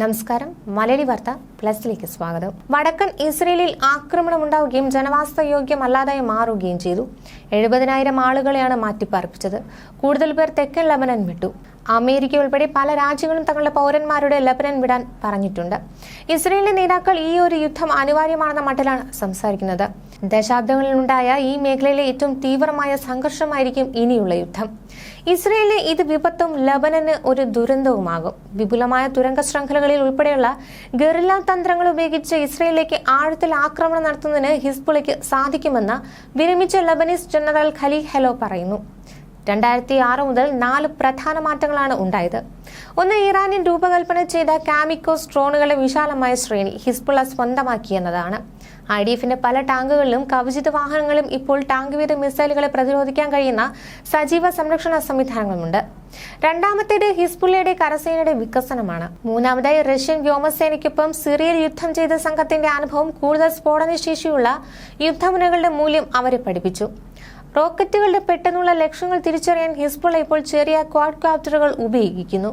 നമസ്കാരം. മലയാളി വാർത്ത പ്ലസിലേക്ക് സ്വാഗതം. വടക്കൻ ഇസ്രയേലിൽ ആക്രമണമുണ്ടാവുകയും ജനവാസ യോഗ്യമല്ലാതായി മാറുകയും ചെയ്തു. എഴുപതിനായിരം ആളുകളെയാണ് മാറ്റിപ്പാർപ്പിച്ചത്. കൂടുതൽ പേർ തെക്കൻ ലബനൻ വിട്ടു. അമേരിക്ക ഉൾപ്പെടെ പല രാജ്യങ്ങളും തങ്ങളുടെ പൗരന്മാരുടെ ലബനൻ വിടാൻ പറഞ്ഞിട്ടുണ്ട്. ഇസ്രയേലിലെ നേതാക്കൾ ഈ ഒരു യുദ്ധം അനിവാര്യമാണെന്ന മട്ടിലാണ് സംസാരിക്കുന്നത്. ദശാബ്ദങ്ങളിലുണ്ടായ ഈ മേഖലയിലെ ഏറ്റവും തീവ്രമായ സംഘർഷമായിരിക്കും ഇനിയുള്ള യുദ്ധം. ഇസ്രയേലിന് ഇത് വിപത്തും ലബനന് ഒരു ദുരന്തവുമാകും. വിപുലമായ തുരങ്ക ശൃംഖലകളിൽ ഉൾപ്പെടെയുള്ള ഗറില്ല തന്ത്രങ്ങൾ ഉപയോഗിച്ച് ഇസ്രയേലിലേക്ക് ആഴത്തിൽ ആക്രമണം നടത്തുന്നതിന് ഹിസ്ബുളയ്ക്ക് സാധിക്കുമെന്ന് വിരമിച്ച ലബനീസ് ജനറൽ ഖലി ഹെലോ പറയുന്നു. രണ്ടായിരത്തി ആറ് മുതൽ നാല് പ്രധാന മാറ്റങ്ങളാണ് ഉണ്ടായത്. ഒന്ന് ഇറാനിൽ രൂപകൽപ്പന ചെയ്ത കാമിക്കോസ് ഡ്രോണുകളുടെ വിശാലമായ ശ്രേണി ഹിസ്ബുള്ള സ്വന്തമാക്കിയെന്നതാണ്. ഐ ഡി എഫിന്റെ പല ടാങ്കുകളിലും കവചിത വാഹനങ്ങളും ഇപ്പോൾ ടാങ്ക് വീത മിസൈലുകളെ പ്രതിരോധിക്കാൻ കഴിയുന്ന സജീവ സംരക്ഷണ സംവിധാനങ്ങളുമുണ്ട്. രണ്ടാമത്തേത് ഹിസ്ബുള്ളയുടെ കരസേനയുടെ വികസനമാണ്. മൂന്നാമതായി റഷ്യൻ വ്യോമസേനയ്ക്കൊപ്പം സിറിയയിൽ യുദ്ധം ചെയ്ത സംഘത്തിന്റെ അനുഭവം കൂടുതൽ സ്ഫോടനശേഷിയുള്ള യുദ്ധമുനകളുടെ മൂല്യം അവരെ പഠിപ്പിച്ചു. റോക്കറ്റുകളുടെ പെട്ടെന്നുള്ള ലക്ഷ്യങ്ങൾ തിരിച്ചറിയാൻ ഹിസ്ബുള്ള ഇപ്പോൾ ചെറിയ ക്വാഡ് ക്വാപ്റ്ററുകൾ ഉപയോഗിക്കുന്നു.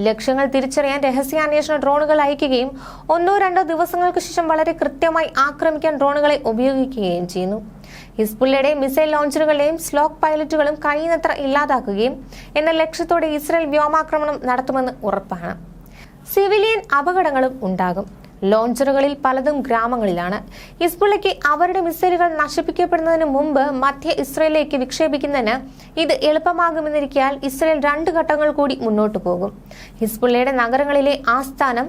ലക്ഷ്യങ്ങൾ തിരിച്ചറിയാൻ രഹസ്യാന്വേഷണ ഡ്രോണുകൾ അയക്കുകയും ഒന്നോ രണ്ടോ ദിവസങ്ങൾക്ക് ശേഷം വളരെ കൃത്യമായി ആക്രമിക്കാൻ ഡ്രോണുകളെ ഉപയോഗിക്കുകയും ചെയ്യുന്നു. ഹിസ്ബുള്ളയുടെ മിസൈൽ ലോഞ്ചറുകളെയും സ്ലോക്ക് പൈലറ്റുകളും കഴിയുന്നത്ര ഇല്ലാതാക്കുകയും എന്ന ലക്ഷ്യത്തോടെ ഇസ്രായേൽ വ്യോമാക്രമണം നടത്തുമെന്ന് ഉറപ്പാണ്. സിവിലിയൻ അപകടങ്ങളും ഉണ്ടാകും. ലോഞ്ചറുകളിൽ പലതും ഗ്രാമങ്ങളിലാണ്. ഹിസ്ബുള്ളയ്ക്ക് അവരുടെ മിസൈലുകൾ നശിപ്പിക്കപ്പെടുന്നതിന് മുമ്പ് മധ്യ ഇസ്രയേലിലേക്ക് വിക്ഷേപിക്കുന്നതിന് ഇത് എളുപ്പമാകുമെന്നിരിക്കാൽ ഇസ്രയേൽ രണ്ട് ഘട്ടങ്ങൾ കൂടി മുന്നോട്ട് പോകും. ഹിസ്ബുള്ളയുടെ നഗരങ്ങളിലെ ആസ്ഥാനം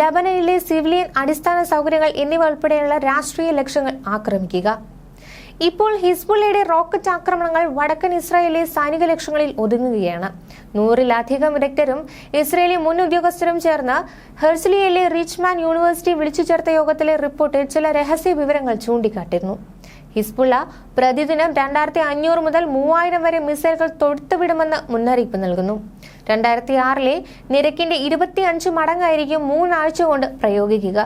ലബനനിലെ സിവിലിയൻ അടിസ്ഥാന സൗകര്യങ്ങൾ എന്നിവ ഉൾപ്പെടെയുള്ള രാഷ്ട്രീയ ലക്ഷ്യങ്ങൾ ആക്രമിക്കുക. ഇപ്പോൾ ഹിസ്ബുള്ളയുടെ റോക്കറ്റ് ആക്രമണങ്ങൾ വടക്കൻ ഇസ്രായേലിലെ സൈനിക ലക്ഷ്യങ്ങളിൽ ഒതുങ്ങുകയാണ്. നൂറിലധികം വിദഗ്ധരും ഇസ്രയേലി മുൻ ഉദ്യോഗസ്ഥരും ചേർന്ന് ഹെർസിലിയയിലെ റിച്ച്മാൻ യൂണിവേഴ്സിറ്റി വിളിച്ചു ചേർത്ത യോഗത്തിലെ റിപ്പോർട്ടിൽ ചില രഹസ്യ വിവരങ്ങൾ ചൂണ്ടിക്കാട്ടിരുന്നു ഹിസ്ബുള്ള പ്രതിദിനം രണ്ടായിരത്തി അഞ്ഞൂറ് മുതൽ മൂവായിരം വരെ മിസൈലുകൾ തൊടുത്തുവിടുമെന്ന് മുന്നറിയിപ്പ് നൽകുന്നു. രണ്ടായിരത്തി ആറിലെ നിരക്കിന്റെ ഇരുപത്തിയഞ്ച് മടങ്ങായിരിക്കും മൂന്നാഴ്ച കൊണ്ട് പ്രയോഗിക്കുക.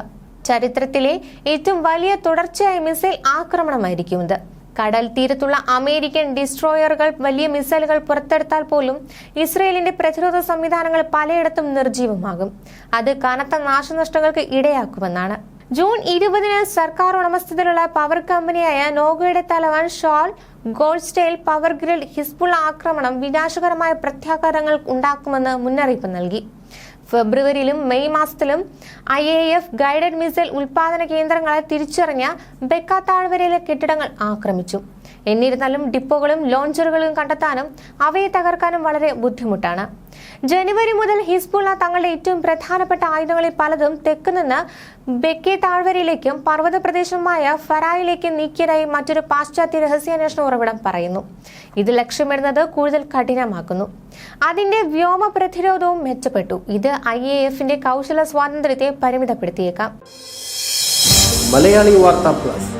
ചരിത്രത്തിലെ ഏറ്റവും വലിയ തുടർച്ചയായ മിസൈൽ ആക്രമണമായിരിക്കും ഇത് കടൽ തീരത്തുള്ള അമേരിക്കൻ ഡിസ്ട്രോയറുകൾ വലിയ മിസൈലുകൾ പുറത്തെടുത്താൽ പോലും ഇസ്രയേലിന്റെ പ്രതിരോധ സംവിധാനങ്ങൾ പലയിടത്തും നിർജീവമാകും അത് കനത്ത നാശനഷ്ടങ്ങൾക്ക് ഇടയാക്കുമെന്നാണ്. ജൂൺ ഇരുപതിന് സർക്കാർ ഉടമസ്ഥതയിലുള്ള പവർ കമ്പനിയായ നോഗയുടെ തലവൻ Shaul Goldstein power grid Hezbollah ആക്രമണം വിനാശകരമായ പ്രത്യാഘാതങ്ങൾ ഉണ്ടാക്കുമെന്ന് മുന്നറിയിപ്പ് നൽകി. ഫെബ്രുവരിയിലും മെയ് മാസത്തിലും I A F guided missile ഉൽപാദന കേന്ദ്രങ്ങളെ തിരിച്ചറിഞ്ഞ ബെക്ക താഴ്വരയിലെ കെട്ടിടങ്ങൾ ആക്രമിച്ചു. എന്നിരുന്നാലും ഡിപ്പോകളും ലോഞ്ചറുകളും കണ്ടെത്താനും അവയെ തകർക്കാനും വളരെ ബുദ്ധിമുട്ടാണ്. ജനുവരി മുതൽ ഹിസ്ബുള്ള തങ്ങളുടെ ഏറ്റവും പ്രധാനപ്പെട്ട ആയുധങ്ങളിൽ പലതും തെക്ക് നിന്ന് ബെക്കെ താഴ്വരയിലേക്കും പർവത പ്രദേശമായ ഫറായിലേക്കും നീക്കിയതായി മറ്റൊരു പാശ്ചാത്യ രഹസ്യാന്വേഷണ ഉറവിടം പറയുന്നു. ഇത് ലക്ഷ്യമിടുന്നത് കൂടുതൽ കഠിനമാക്കുന്നു. അതിന്റെ വ്യോമ പ്രതിരോധവും മെച്ചപ്പെട്ടു. ഇത് ഐ എ എഫിന്റെ കൗശല സ്വാതന്ത്ര്യത്തെ പരിമിതപ്പെടുത്തിയേക്കാം. Malayali Vartha plus.